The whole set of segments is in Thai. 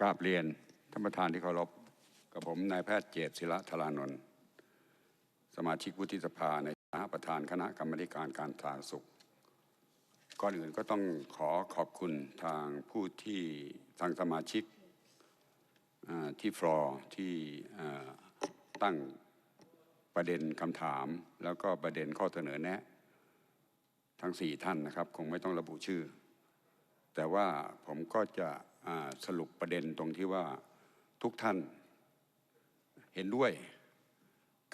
กราบเรียนท่านประธานที่เคารพกับผมนายแพทย์เจตศิระธารานนท์สมาชิกวุฒิสภาในฐานะประธานคณะกรรมการการสาธารณสุข ก่อนอื่นก็ต้องขอขอบคุณทางผู้ที่ทางสมาชิกที่ฟลอร์ที่ตั้งประเด็นคำถาม แล้วก็ประเด็นข้อเสนอแนะ ทั้งสี่ท่านนะครับ คงไม่ต้องระบุชื่อ แต่ว่าผมก็จะ สรุปประเด็นตรงที่ว่าทุกท่านเห็นด้วย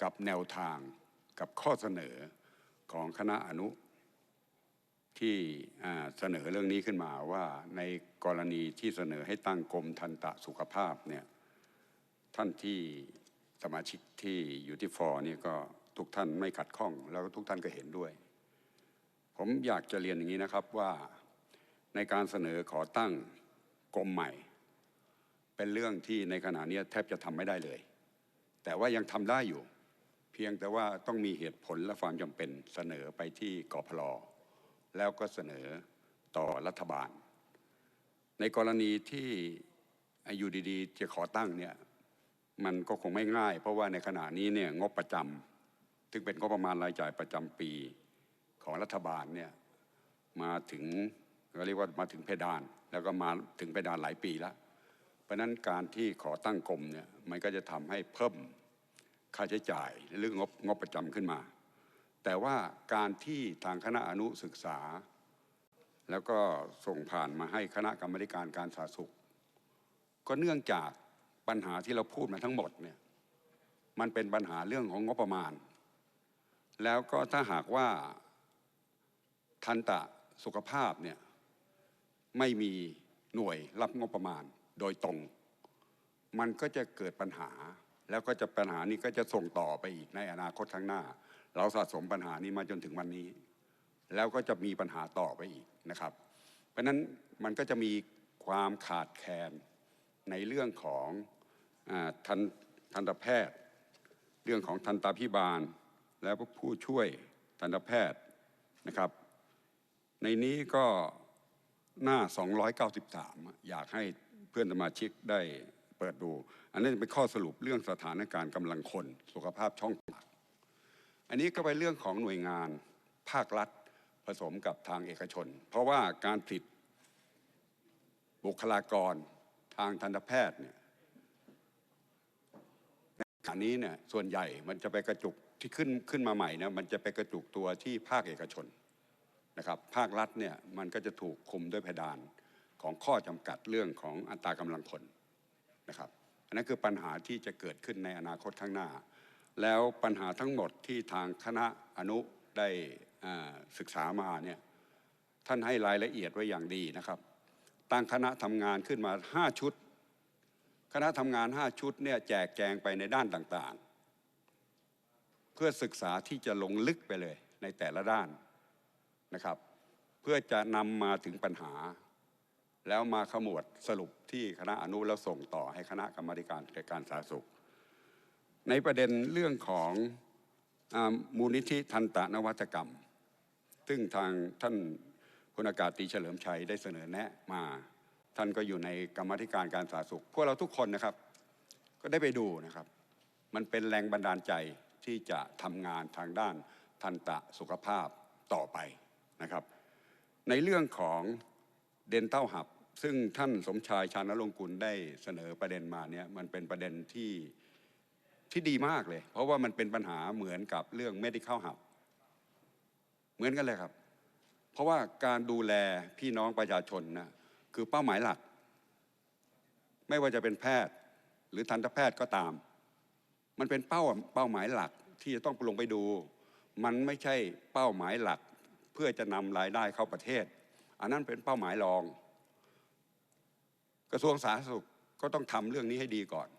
กับแนวทางกับข้อเสนอของคณะอนุ ที่เสนอเรื่องนี้ขึ้นมาว่าในกรณีที่เสนอให้ตั้งกรมทันตะสุขภาพเนี่ยท่านที่สมาชิกที่อยู่ที่ฟอร์นี่ก็ทุกท่านไม่ขัดข้องแล้วก็ทุกท่านก็เห็นด้วย ผมอยากจะเรียนอย่างนี้นะครับว่าในการเสนอขอตั้ง กรมใหม่ เป็นเรื่องที่ในขณะนี้แทบจะทำไม่ได้เลย แต่ว่ายังทำได้อยู่ เพียงแต่ว่าต้องมีเหตุผลและความจำเป็นเสนอไปที่กพลแล้วก็เสนอต่อรัฐบาล ในกรณีที่อยู่ดีๆจะขอตั้งเนี่ยมันก็คงไม่ง่าย เพราะว่าในขณะนี้เนี่ยงบประจำซึ่งเป็นงบประมาณรายจ่ายประจำปีของรัฐบาลเนี่ยมาถึงก็เรียกว่ามาถึงเพดาน แล้วก็มาถึงเพดานหลายปีแล้ว เพราะนั้นการที่ขอตั้งกรมเนี่ยมันก็จะทำให้เพิ่มค่าใช้จ่ายในเรื่องบงบประจำขึ้นมา แต่ว่าการที่ทางคณะอนุศึกษา แล้วก็ส่งผ่านมาให้คณะกรรมการการสาธารณสุข ก็เนื่องจากปัญหาที่เราพูดมาทั้งหมดเนี่ยมันเป็นปัญหาเรื่องของงบประมาณ แล้วก็ถ้าหากว่าทันตะสุขภาพเนี่ย ไม่มีหน่วยรับงบประมาณโดยตรง มันก็จะเกิดปัญหา แล้วก็จะปัญหานี้ก็จะส่งต่อไปอีกในอนาคตข้างหน้า เราสะสมปัญหานี้มาจนถึงวันนี้ แล้วก็จะมีปัญหาต่อไปอีกนะครับ เพราะนั้นมันก็จะมีความขาดแคลนในเรื่องของอทันทันตแพทย์ เรื่องของทันตาพิบาล และผู้ช่วยทันตแพทย์นะครับ ในนี้ก็ หน้า 293 อยากให้เพื่อนสมาชิกได้เปิดดู อันนี้เป็นข้อสรุปเรื่องสถานการณ์กำลังคน สุขภาพช่องปากอันนี้ก็เป็นเรื่องของหน่วยงานภาครัฐผสมกับทางเอกชน เพราะว่าการผลิตบุคลากรทางทันตแพทย์เนี่ยขณะนี้เนี่ยส่วนใหญ่มันจะไปกระจุกที่ขึ้นขึ้นมาใหม่นี่ยมันจะไปกระจุกตัวที่ภาคเอกชน นะครับภาครัฐเนี่ยมันก็จะถูกคุมด้วยเพดานของข้อจำกัดเรื่องของอัตรากำลังคนนะครับอันนั้นคือปัญหาที่จะเกิดขึ้นในอนาคตข้างหน้า แล้วปัญหาทั้งหมดที่ทางคณะอนุได้ศึกษามาเนี่ยท่านให้รายละเอียดไว้อย่างดีนะครับ ตั้งคณะทำงานขึ้นมา 5 ชุด คณะทำงาน 5 ชุดเนี่ยแจกแจงไปในด้านต่างๆ เพื่อศึกษาที่จะลงลึกไปเลยในแต่ละด้าน นะครับ เพื่อจะนำมาถึงปัญหา แล้วมาขมวดสรุปที่คณะอนุแล้วส่งต่อให้คณะกรรมการกการสาธารณสุข ในประเด็นเรื่องของอมูลนิธิทันตะนวัตกรรม ซึ่งทางท่านพลอากาศตีเฉลิมชัยได้เสนอแนะมา ท่านก็อยู่ในกรรมธิการการสาธารณสุข พวกเราทุกคนนะครับ ก็ได้ไปดูนะครับ มันเป็นแรงบันดาลใจที่จะทำงานทางด้านทันตะสุขภาพต่อไป นะครับ ในเรื่องของเดนเต้าหับ ซึ่งท่านสมชายชานรงค์กุลได้เสนอประเด็นมาเนี่ยมันเป็นประเด็นที่ที่ดีมากเลย เพราะว่ามันเป็นปัญหาเหมือนกับเรื่อง medical hub เหมือนกันเลยครับ เพราะว่าการดูแลพี่น้องประชาชนนะคือเป้าหมายหลัก ไม่ว่าจะเป็นแพทย์ หรือทันตแพทย์ก็ตาม มันเป็นเป้าเป้าหมายหลักที่จะต้องลงไปดู มันไม่ใช่เป้าหมายหลัก เพื่อจะนำรายได้เข้าประเทศ อันนั้นเป็นเป้าหมายรอง กระทรวงสาธารณสุขก็ต้องทำเรื่องนี้ให้ดีก่อน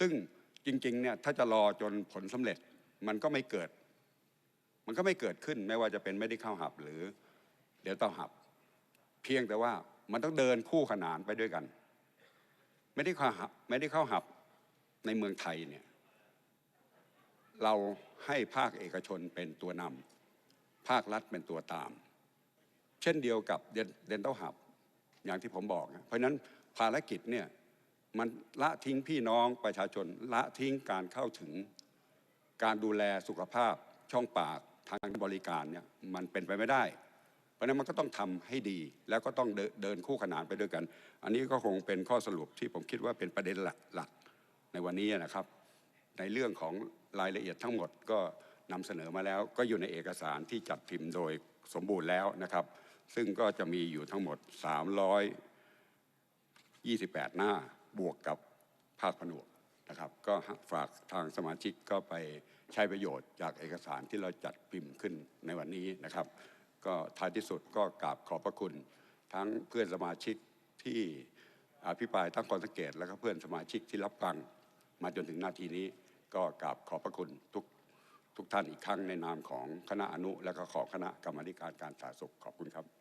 ซึ่งจริงๆเนี่ยถ้าจะรอจนผลสำเร็จมันก็ไม่เกิด มันก็ไม่เกิดขึ้นไม่ว่าจะเป็นไม่ได้เข้าหับหรือเดี๋ยวต้องหับ เพียงแต่ว่ามันต้องเดินคู่ขนานไปด้วยกัน ไม่ได้เข้าหับไม่ได้เข้าหับในเมืองไทยเนี่ยเราให้ภาคเอกชนเป็นตัวนำ ภาครัฐเป็นตัวตาม เช่นเดียวกับเดนเต้าหับอย่างที่ผมบอกนะเพราะนั้นภารกิจเนี่ยมันละทิ้งพี่น้องประชาชนละทิ้งการเข้าถึงการดูแลสุขภาพช่องปากทางบริการเนี่ยมันเป็นไปไม่ได้ เพราะนั้นมันก็ต้องทำให้ดีแล้วก็ต้องเดินเดินคู่ขนานไปด้วยกัน อันนี้ก็คงเป็นข้อสรุปที่ผมคิดว่าเป็นประเด็นหลักหลักในวันนี้นะครับ ในเรื่องของรายละเอียดทั้งหมดก็ นำเสนอมาแล้วก็อยู่ในเอกสารที่จัดพิมพ์โดยสมบูรณ์แล้วนะครับ ซึ่งก็จะมีอยู่ทั้งหมด 328 หน้าบวกกับภาคผนวกนะครับ ก็ฝากทางสมาชิกก็ไปใช้ประโยชน์จากเอกสารที่เราจัดพิมพ์ขึ้นในวันนี้นะครับ ก็ท้ายที่สุดก็กราบขอบพระคุณ ทั้งเพื่อนสมาชิกที่อภิปรายตั้งข้อสังเกต แล้วก็เพื่อนสมาชิกที่รับฟังมาจนถึงนาทีนี้ ก็กราบขอบพระคุณทุก ทุกท่านอีกครั้งในนามของคณะอนุ และก็ขอคณะกรรมธิการการสาธารณสุขขอบคุณครับ